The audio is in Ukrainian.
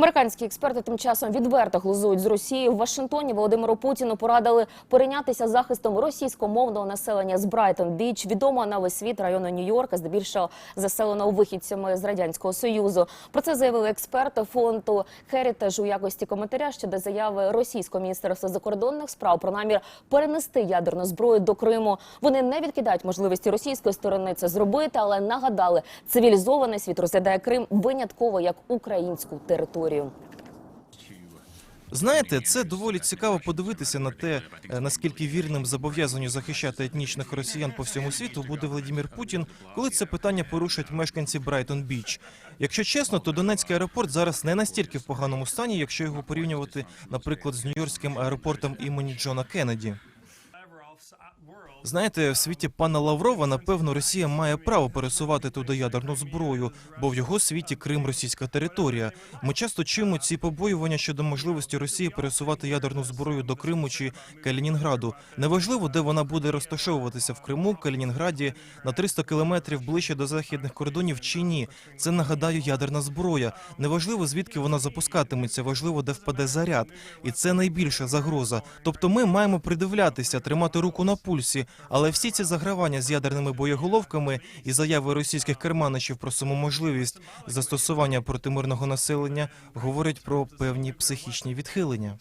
Американські експерти тим часом відверто глузують з Росії. В Вашингтоні Володимиру Путіну порадили перейнятися захистом російськомовного населення з Брайтон Біч, відомо на весь світ району Нью-Йорка, здебільшого заселеного вихідцями з радянського союзу. Про це заявили експерти фонду Heritage у якості коментаря щодо заяви російського міністерства закордонних справ про намір перенести ядерну зброю до Криму. Вони не відкидають можливості російської сторони це зробити, але нагадали, цивілізований світ розглядає Крим винятково як українську територію. Знаєте, це доволі цікаво подивитися на те, е, наскільки вірним зобов'язанню захищати етнічних росіян по всьому світу буде Владимир Путін, коли це питання порушать мешканці Брайтон Біч. Якщо чесно, то Донецький аеропорт зараз не настільки в поганому стані, якщо його порівнювати, наприклад, з Нью-Йоркським аеропортом імені Джона Кеннеді. Знаєте, в світі пана Лаврова, напевно, Росія має право пересувати туди ядерну зброю, бо в його світі Крим російська територія. Ми часто чуємо ці побоювання щодо можливості Росії пересувати ядерну зброю до Криму чи Калінінграду. Неважливо, де вона буде розташовуватися в Криму, Калінінграді, на 300 кілометрів ближче до західних кордонів чи ні. Це нагадаю ядерна зброя. Неважливо, звідки вона запускатиметься, важливо, де впаде заряд. І це найбільша загроза. Тобто, ми маємо придивлятися, тримати руку на пульсі. Але всі ці загравання з ядерними боєголовками і заяви російських керманичів про самоможливість застосування проти мирного населення говорять про певні психічні відхилення.